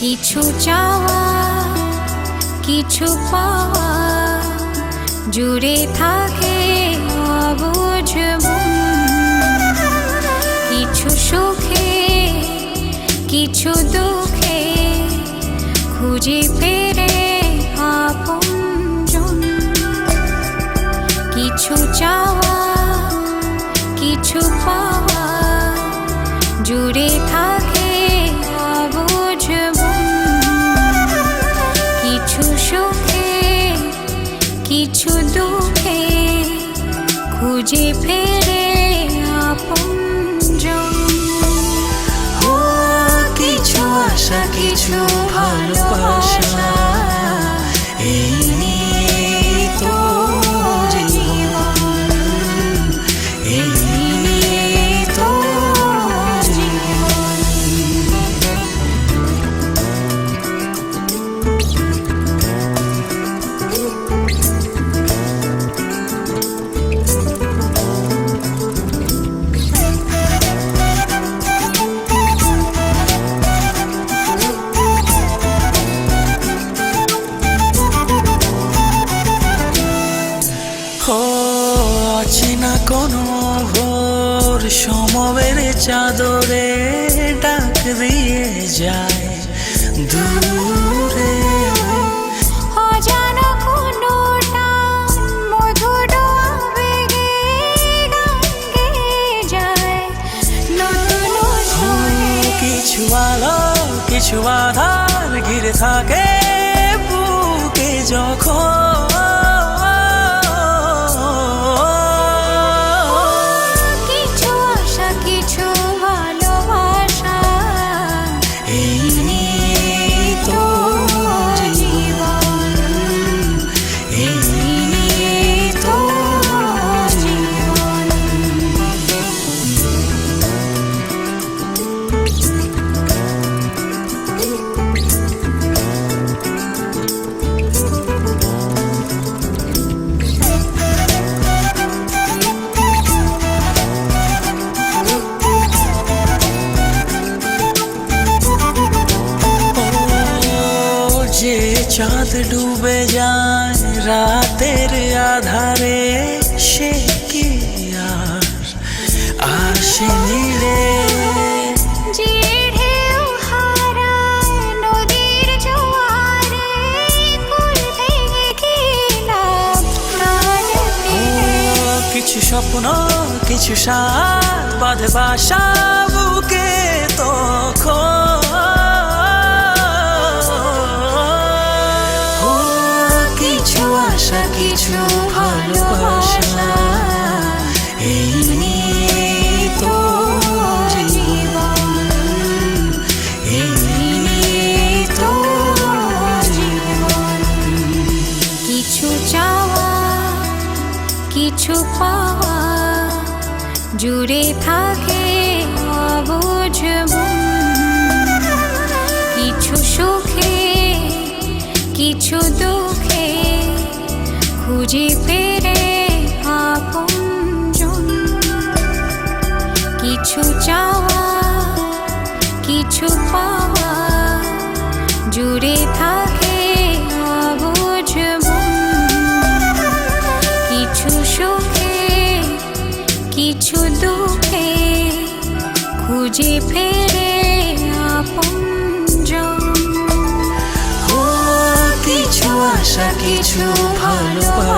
কিছু চাওয়া, কিছু পাওয়া, জুড়ে থাকে কিছু সুখে, কিছু দুঃখে খুঁজে ফেরে আপনজন কিছু চাওয়া, কিছু পাওয়া, জুড়ে থাকে সমবের চাদরে ডাক দিয়ে যায়। দূরে কিছু আলো কিছু আধার ঘিরে থাকে বুকে যখন চাঁদ ডুবে যায় রাতের আধারে সে কি আর আসে নিড়ে যে ঢেউ হারায় নদীর জোয়ারে কুল ভেঙে গেলাম প্রাণ ও ফিরে কিছু স্বপ্ন কিছু সার বাঁধে বাসা বুকে তখন কিছু কিছু জুড়ে থাকে অবুঝ কিছু সুখে কিছু দুঃখে খুঁজে ফেরে আপনজন কিছু চাওয়া কিছু পাওয়া জুড়ে থাকে অবুঝ কিছু সুখে কিছু দুঃখে খুঁজে ফেরে কিছু আশা কিছু ভালোবাসা এই